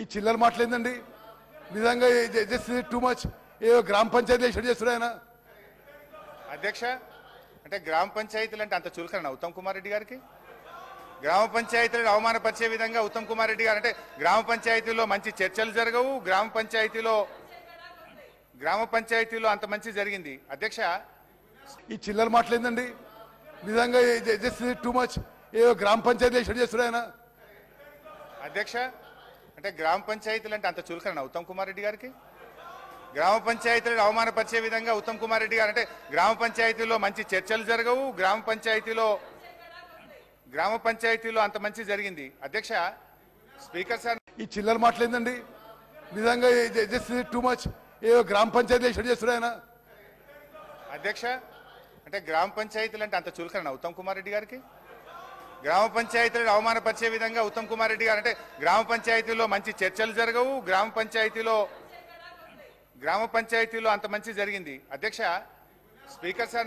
ఈ చిల్లర మాటలేందండి? నిజంగా జస్ట్ టూ మచ్ ఏదో గ్రామ పంచాయతీ ఎక్కడ చేస్తున్నారు ఆయన? అధ్యక్ష అంటే గ్రామ పంచాయతీలు అంటే అంత చులకన ఉత్తమ్ కుమార్ రెడ్డి గారికి? గ్రామ పంచాయతీలను అవమానపరిచే విధంగా ఉత్తమ్ కుమార్ రెడ్డి గారు అంటే గ్రామ పంచాయతీలో మంచి చర్చలు జరగవు గ్రామ పంచాయతీలో గ్రామ పంచాయతీలో అంత మంచి జరిగింది. అధ్యక్ష ఈ చిల్లర మాటలేందండి? నిజంగా జస్ట్ టూ మచ్ ఏదో గ్రామ పంచాయతీ ఎక్కడ చేస్తున్నారు ఆయన? అధ్యక్ష అంటే గ్రామ పంచాయతీలు అంటే అంత చులకన ఉత్తమ్ కుమార్ రెడ్డి గారికి? గ్రామ పంచాయతీలను అవమానపరిచే విధంగా ఉత్తమ్ కుమార్ రెడ్డి గారు అంటే గ్రామ పంచాయతీలో మంచి చర్చలు జరగవు గ్రామ పంచాయతీలో గ్రామ పంచాయతీలో అంత మంచి జరిగింది. అధ్యక్ష స్పీకర్ సార్ ఈ చిల్లర మాటలేందండి? నిజంగా జస్ట్ టూ మచ్ ఏదో గ్రామ పంచాయతీ ఎక్కడ చేస్తున్నారు ఆయన? అధ్యక్ష అంటే గ్రామ పంచాయతీలు అంటే అంత చులకన ఉత్తమ్ కుమార్ రెడ్డి గారికి? గ్రామ పంచాయతీలను అవమానపరిచే విధంగా ఉత్తమ్ కుమార్ రెడ్డి గారు అంటే గ్రామ పంచాయతీలో మంచి చర్చలు జరగవు గ్రామ పంచాయతీలో గ్రామ పంచాయతీలో అంత మంచి జరిగింది. అధ్యక్ష స్పీకర్ సార్